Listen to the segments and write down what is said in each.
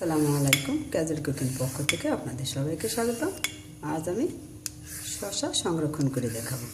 সালামু আলাইকুম casual cooking পক্ষ থেকে আপনাদের সবাইকে স্বাগত আজ আমি শশা সংরক্ষণ করে দেখাবো।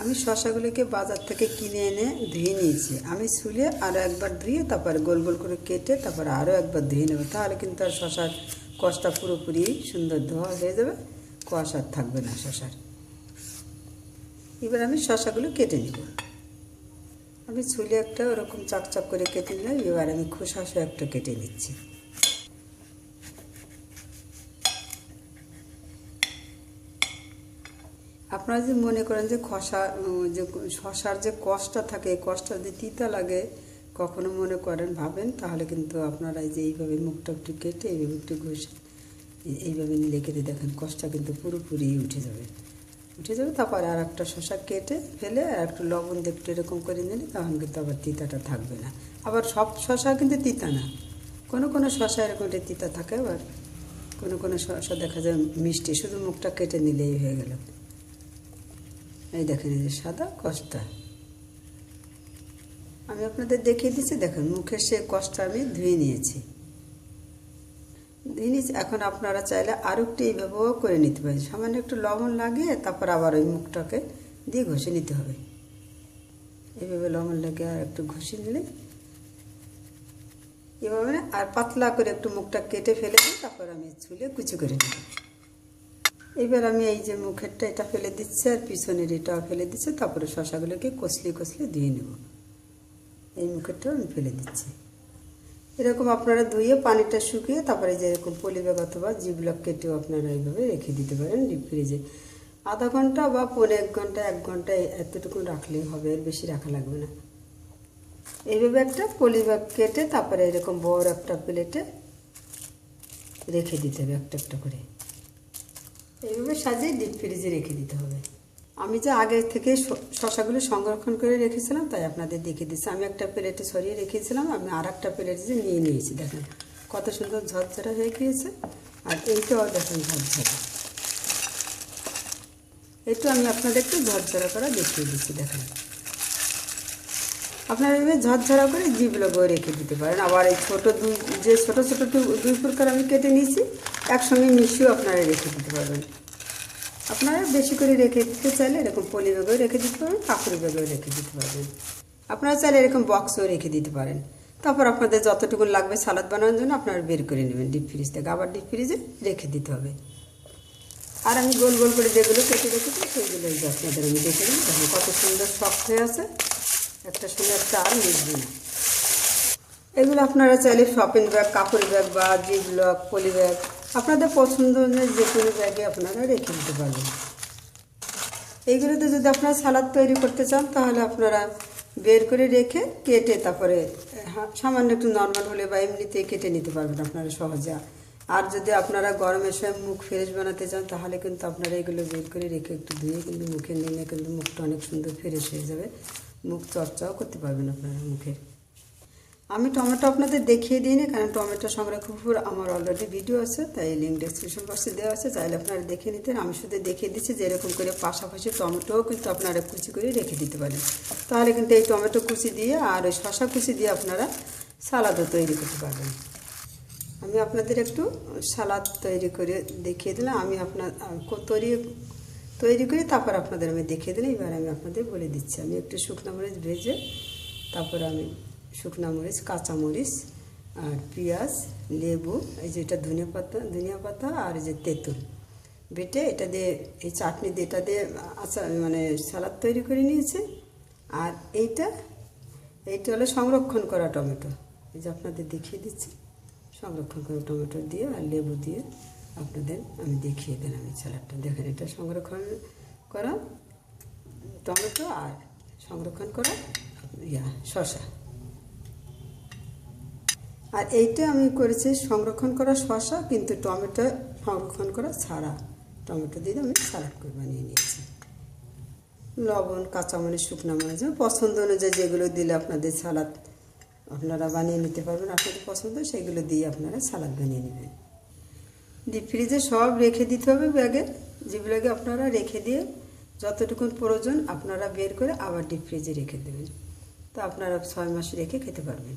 আমি শশাগুলোকে বাজার থেকে কিনে এনে ধুয়ে নিয়েছি। আমি শুলে আরও একবার ধুয়ে, তারপর গোল গোল করে কেটে, তারপর আরও একবার ধুয়ে নেব। তাহলে কিন্তু আর শশার কষটা পুরোপুরি সুন্দর ধোয়া হয়ে যাবে কষ আর থাকবে না শশার। এবার আমি শশাগুলো কেটে নেব। আমি ছুলে একটা ওরকম চাকচাক করে কেটে নিলাম, এবার আমি খোসা খোসাশো একটা কেটে নিচ্ছি। আপনারা যদি মনে করেন যে খসা যে শশার যে কষটা থাকে, এই কষটা যদি তিতা লাগে, কখনো মনে করেন, ভাবেন, তাহলে কিন্তু আপনারা যে এইভাবে মুখটা একটু কেটে, এইভাবে একটু ঘষে, এই- এইভাবে নিলে কেটে দেখেন কষটা কিন্তু পুরোপুরি উঠে যাবে। উঠে যাবে, তারপরে আর একটা শশা কেটে ফেলে আর একটু লবণ দিয়ে একটু এরকম করে নিলে তখন কিন্তু আবার তিতাটা থাকবে না। আবার সব শশা কিন্তু তিতা না। কোনো কোনো শশা এরকম একটা তিতা থাকে, আবার কোনো কোনো শশা দেখা যায় মিষ্টি, শুধু মুখটা কেটে নিলেই হয়ে গেল। এই দেখেন, এই যে সাদা কষ্টা। আমি আপনাদের দেখিয়ে দিচ্ছি, দেখেন, মুখের সেই কষ্টা আমি ধুয়ে নিয়েছি। নিয়েছি এখন আপনারা চাইলে আর একটু এইভাবেও করে নিতে পারেন। সামান্য একটু লবণ লাগিয়ে তারপর আবার ওই মুখটাকে দিয়ে ঘষে নিতে হবে। এইভাবে লবণ লাগিয়ে আর একটু ঘষে নিলে এভাবে আর পাতলা করে একটু মুখটা কেটে ফেলে দিই তারপর আমি চুলে কুচি করে নেব। এবার আমি এই যে মুখেরটা এটা ফেলে দিচ্ছি আর পিছনের এটাও ফেলে দিচ্ছি, তারপরে শশাগুলোকে কষলে কষলে দিয়ে নেব। এই মুখেরটাও আমি ফেলে দিচ্ছি। এরকম আপনারা ধুয়ে পানিটা শুকিয়ে তারপরে যে এরকম পলিব্যাগ অথবা জিবলক কেটেও আপনারা এইভাবে রেখে দিতে পারেন ডিপ ফ্রিজে আধা ঘণ্টা বা পনেরো এক ঘণ্টা এক ঘণ্টা এতটুকু রাখলেই হবে, এর বেশি রাখা লাগবে না। এইভাবে একটা পলিব্যাগ কেটে তারপরে এরকম বড় একটা প্লেটে রেখে দিতে হবে, একটা একটা করে। এইভাবে সাজিয়ে ডিপ ফ্রিজে রেখে দিতে হবে। আমি যে আগে থেকে শশাগুলো সংরক্ষণ করে রেখেছিলাম, তাই আপনাদের দেখে দিচ্ছি। আমি একটা প্লেটে সরিয়ে রেখেছিলাম, আমি আর একটা প্লেটে যে নিয়ে নিয়েছি, দেখেন। কত সুন্দর ঝরঝরা হয়ে গিয়েছে। আর এইটাও দেখেন ঝরঝরা। একটু আমি আপনাদের একটু ঝরঝরা করা দেখিয়ে দিচ্ছি, দেখেন। আপনারা এভাবে ঝরঝরা করে জিবগুলো রেখে দিতে পারেন। আবার এই ছোটো দুই, যে ছোটো ছোটো দুই প্রকার আমি কেটে নিয়েছি, একসঙ্গে মিশিয়েও আপনারা রেখে দিতে পারবেন। আপনারা বেশি করে রেখে দিতে চাইলে এরকম পলি ব্যাগেও রেখে দিতে পারেন কাপড় ব্যাগেও রেখে দিতে পারবেন আপনারা চাইলে এরকম বক্সও রেখে দিতে পারেন। তারপর আপনাদের যতটুকু লাগবে সালাদ বানানোর জন্য আপনারা বের করে নেবেন ডিপ ফ্রিজ থেকে। আবার ডিপ ফ্রিজে রেখে দিতে হবে। আর আমি গোল গোল করে যেগুলো কেটে রেখেছি সেইগুলো আপনাদের আমি দেখে দিই দেখুন কত সুন্দর শক্ত হয়ে আছে। একটা সুন্দর আর মিশবে না। এগুলো আপনারা চাইলে শপিং ব্যাগ কাপড় ব্যাগ বা জি ব্লক পলি ব্যাগ আপনাদের পছন্দ অনুযায়ী যে কোনো জায়গায় আপনারা রেখে দিতে পারবেন। এইগুলোতে যদি আপনারা সালাদ তৈরি করতে চান, তাহলে আপনারা বের করে রেখে কেটে তারপরে হা- সামান্য একটু নর্মাল হলে বা এমনিতে কেটে নিতে পারবেন আপনারা সহজে। আর যদি আপনারা গরমের সময় মুখ ফ্রেশ বানাতে চান, তাহলে কিন্তু আপনারা এগুলো বের করে রেখে একটু ধুয়ে কিন্তু মুখে নিলে কিন্তু মুখটা অনেক সুন্দর ফ্রেশ হয়ে যাবে। মুখ চর্চাও করতে পারবেন আপনারা মুখের আমি টমেটো আপনাদের দেখিয়ে দিই দিইনি, কারণ টমেটো সংরক্ষণ আমার অলরেডি ভিডিও আছে, তাই লিঙ্ক ডিসক্রিপশন বক্সে দেওয়া আছে। চাইলে আপনারা দেখে নিতেন আমি শুধু দেখিয়ে দিচ্ছি যে এরকম করে পাশাপাশি টমেটোও কিন্তু আপনারা কুচি করে রেখে দিতে পারেন। তাহলে কিন্তু এই টমেটো কুচি দিয়ে আর ওই শশা কুচি দিয়ে আপনারা সালাদও তৈরি করতে পারবেন। আমি আপনাদের একটু সালাদ তৈরি করে দেখিয়ে দিলাম। আমি আপনার তৈরি তৈরি করে তারপর আপনাদের আমি দেখিয়ে দিলাম। এবার আমি আপনাদের বলে দিচ্ছি। আমি একটু শুকনো মরিচ ভেজে তারপর আমি শুকনো মরিচ, কাঁচা মরিচ, আর পেঁয়াজ, লেবু, এই যে এটা ধনিয়া পাতা ধনিয়া পাতা আর এই যে তেঁতুল। বেটে এটা দিয়ে, এই চাটনি দিয়ে এটা দিয়ে আচার মানে সালাদ তৈরি করে নিয়েছি। আর এইটা এইটা হলো সংরক্ষণ করা টমেটো। এই যে আপনাদের দেখিয়ে দিচ্ছি। সংরক্ষণ করা টমেটো দিয়ে আর লেবু দিয়ে আপনাদের আমি দেখিয়ে দিলাম এই স্যালাডটা দেখেন এটা সংরক্ষণ করা টমেটো আর সংরক্ষণ করা ইয়া, শসা। আর এইটা আমি করেছি সংরক্ষণ করা শশা কিন্তু টমেটো সংরক্ষণ করা ছাড়া। টমেটো দিয়ে আমি সালাড করে বানিয়ে নিয়েছি। লবণ, কাঁচামরিচ, শুকনো মরিচ, পছন্দ অনুযায়ী যেগুলো দিলে আপনাদের সালাদ আপনারা বানিয়ে নিতে পারবেন। আপনাদের পছন্দ সেগুলো দিয়ে আপনারা সালাদ বানিয়ে নেবেন। ডিপ ফ্রিজে সব রেখে দিতে হবে ব্যাগে। যেগুলোকে আপনারা রেখে দিয়ে যতটুকু প্রয়োজন আপনারা বের করে আবার ডিপ ফ্রিজে রেখে দেবেন। তো আপনারা ছয় মাস রেখে খেতে পারবেন।